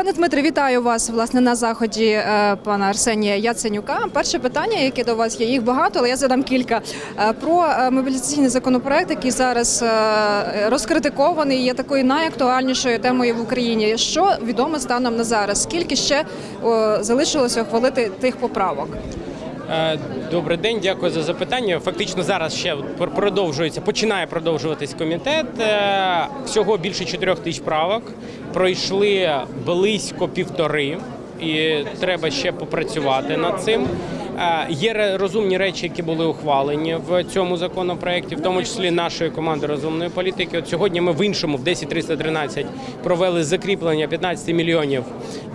Пане Дмитре, вітаю вас власне на заході е, пана Арсенія Яценюка. Перше питання, яке до вас є, їх багато, але я задам кілька. Е, Про е, мобілізаційний законопроект, який зараз розкритикований, є такою найактуальнішою темою в Україні. Що відомо станом на зараз? Скільки ще залишилося ухвалити тих поправок? Е, Добрий день, дякую за запитання. Фактично зараз ще пр- продовжується, починає продовжуватись комітет. Е, Всього більше чотирьох тисяч правок. Пройшли близько півтори, і треба ще попрацювати над цим. Є розумні речі, які були ухвалені в цьому законопроекті, в тому числі нашої команди розумної політики. От сьогодні ми в іншому, в 10313, провели закріплення 15 мільйонів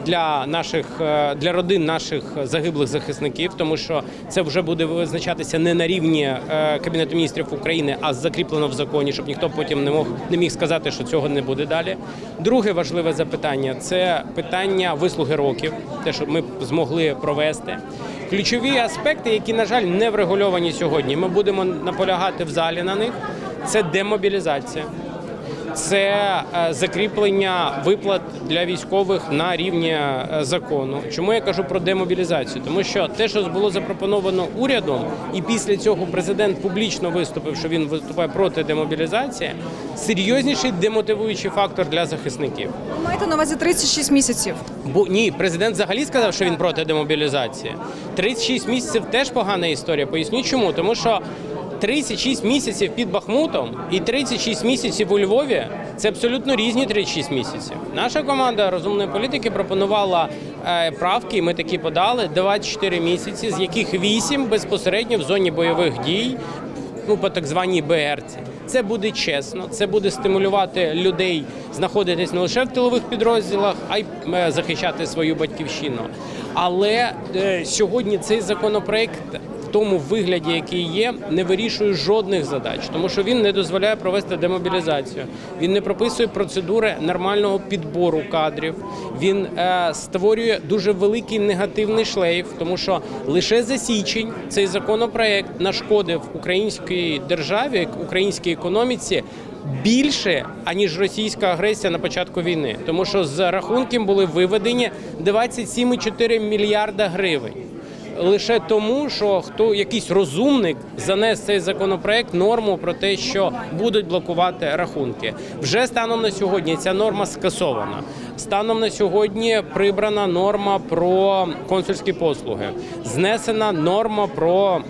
для наших е, для родин наших загиблих захисників, тому що це вже буде визначатися не на рівні е, Кабінету міністрів України, а закріплено в законі, щоб ніхто потім не мог не міг сказати, що цього не буде далі. Друге важливе запитання це питання вислуги років, те, що ми змогли провести. Ключові аспекти, які, на жаль, не врегульовані сьогодні. Ми будемо наполягати в залі на них. Це демобілізація це е, закріплення виплат для військових на рівні е, закону. Чому я кажу про демобілізацію? Тому що те, що було запропоновано урядом, і після цього президент публічно виступив, що він виступає проти демобілізації, серйозніший демотивуючий фактор для захисників. Ви маєте на увазі 36 місяців. Бо ні, президент взагалі сказав, що він проти демобілізації. 36 місяців теж погана історія. Поясню чому. Тому що 36 місяців під Бахмутом і 36 місяців у Львові це абсолютно різні 36 місяців. Наша команда розумної політики пропонувала е, правки, і ми такі подали 24 місяці, з яких 8 безпосередньо в зоні бойових дій ну по так званій БРці. Це буде чесно, це буде стимулювати людей знаходитись не лише в тилових підрозділах, а й е, захищати свою батьківщину. Але е, сьогодні цей законопроект тому вигляді, який є, не вирішує жодних задач, тому що він не дозволяє провести демобілізацію. Він не прописує процедури нормального підбору кадрів. Він е, створює дуже великий негативний шлейф, тому що лише за січень цей законопроект нашкодив українській державі, українській економіці. Більше аніж російська агресія на початку війни, тому що з рахунків були виведені 27,4 мільярда гривень лише тому, що хто якийсь розумник занес цей законопроект норму про те, що будуть блокувати рахунки. Вже станом на сьогодні ця норма скасована. Станом на сьогодні прибрана норма про консульські послуги, знесена норма про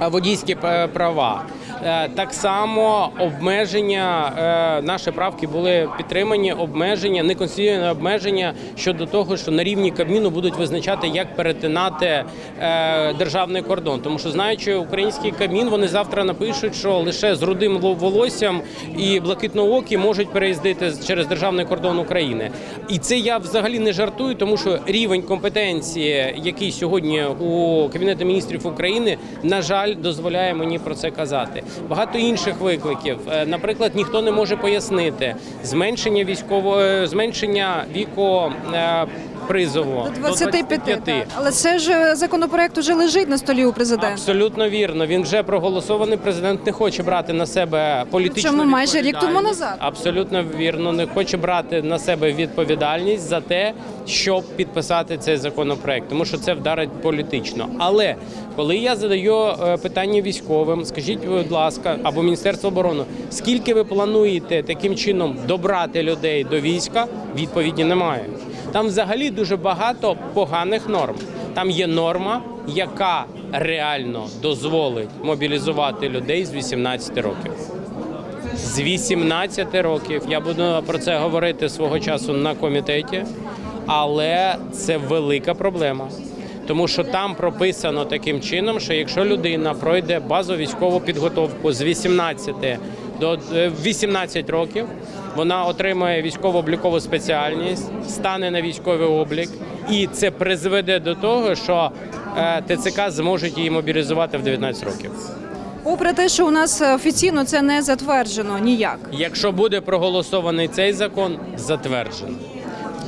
водійські права. Е, Так само обмеження е, наші правки були підтримані. Обмеження, неконституційне обмеження щодо того, що на рівні Кабміну будуть визначати, як перетинати е, державний кордон. Тому що знаючи український Кабмін, вони завтра напишуть, що лише з рудим ло- волоссям і блакитноокі можуть переїздити через державний кордон України. І це я взагалі не жартую, тому що рівень компетенції, який сьогодні у Кабінету міністрів України, на жаль, дозволяє мені про це казати. Багато інших викликів. Е, Наприклад, ніхто не може пояснити зменшення військового зменшення віку е, призову До 25. 25. Але це ж е, законопроект уже лежить на столі у президента. Абсолютно вірно. Він вже проголосований. Президент не хоче брати на себе політичну Причому майже рік тому назад. Абсолютно вірно. Не хоче брати на себе відповідальність за те, щоб підписати цей законопроект, тому що це вдарить політично. Але коли я задаю е, питання військовим, скажіть, будь ласка, або Міністерство оборони, скільки ви плануєте таким чином добрати людей до війська? Відповіді немає. Там взагалі дуже багато поганих норм. Там є норма, яка реально дозволить мобілізувати людей з 18 років. З 18 років я буду про це говорити свого часу на комітеті, але це велика проблема. Тому що там прописано таким чином, що якщо людина пройде базову військову підготовку з 18 до е, 18 років, вона отримає військово-облікову спеціальність, стане на військовий облік, і це призведе до того, що е, ТЦК зможуть її мобілізувати в 19 років. Попри те, що у нас е, офіційно це не затверджено ніяк. Якщо буде проголосований цей закон, затверджено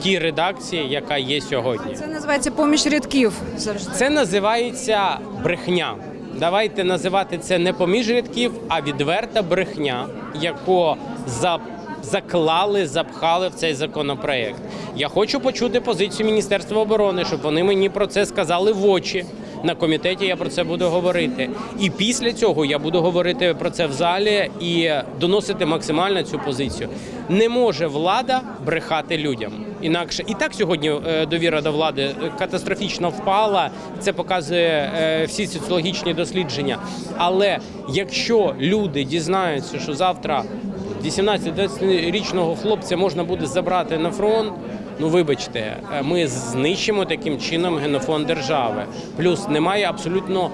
в тій редакції, яка є сьогодні. Це називається поміж рядків завжди. Це називається брехня. Давайте називати це не поміж рядків, а відверта брехня, яку за заклали, запхали в цей законопроект. Я хочу почути позицію Міністерства оборони, щоб вони мені про це сказали в очі. На комітеті я про це буду говорити. І після цього я буду говорити про це в залі і доносити максимально цю позицію. Не може влада брехати людям. Інакше і так сьогодні е, довіра до влади е, катастрофічно впала. Це показує е, всі соціологічні дослідження. Але якщо люди дізнаються, що завтра 18-20-річного хлопця можна буде забрати на фронт. Ну, вибачте, е, ми знищимо таким чином генофонд держави. Плюс немає абсолютно е,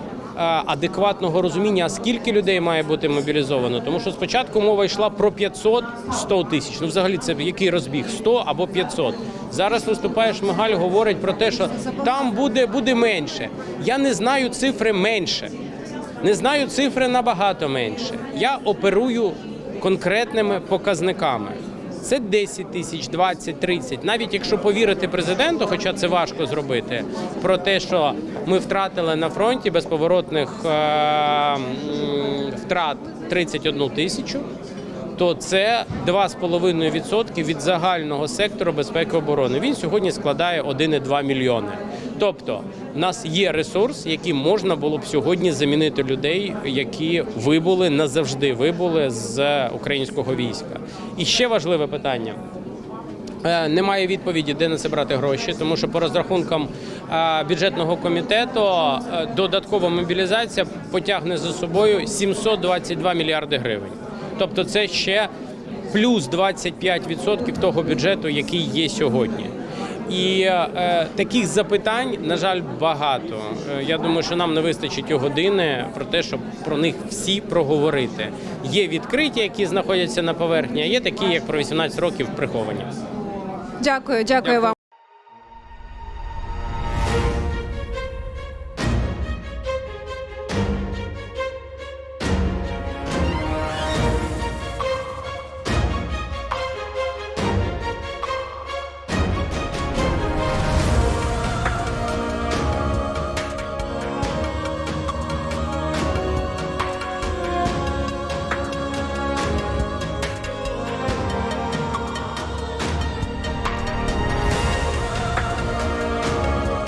адекватного розуміння, скільки людей має бути мобілізовано. Тому що спочатку мова йшла про 500-100 тисяч. Ну, взагалі, це який розбіг 100 або 500. Зараз виступає Шмигаль, говорить про те, що там буде, буде менше. Я не знаю цифри менше. Не знаю цифри набагато менше. Я оперую конкретними показниками. Це 10 тисяч, 20, 30. Навіть якщо повірити президенту, хоча це важко зробити, про те, що ми втратили на фронті безповоротних е- втрат 31 тисячу, то це 2,5% від загального сектору безпеки і оборони. Він сьогодні складає 1,2 мільйони. Тобто, в нас є ресурс, яким можна було б сьогодні замінити людей, які вибули назавжди вибули з українського війська. І ще важливе питання. Е, Немає відповіді, де на це брати гроші, тому що по розрахункам е, бюджетного комітету е, додаткова мобілізація потягне за собою 722 мільярди гривень. Тобто це ще плюс 25% того бюджету, який є сьогодні. І е, таких запитань, на жаль, багато. Е, я думаю, що нам не вистачить години про те, щоб про них всі проговорити. Є відкриті, які знаходяться на поверхні, а є такі, як про 18 років приховані. Дякую, дякую вам.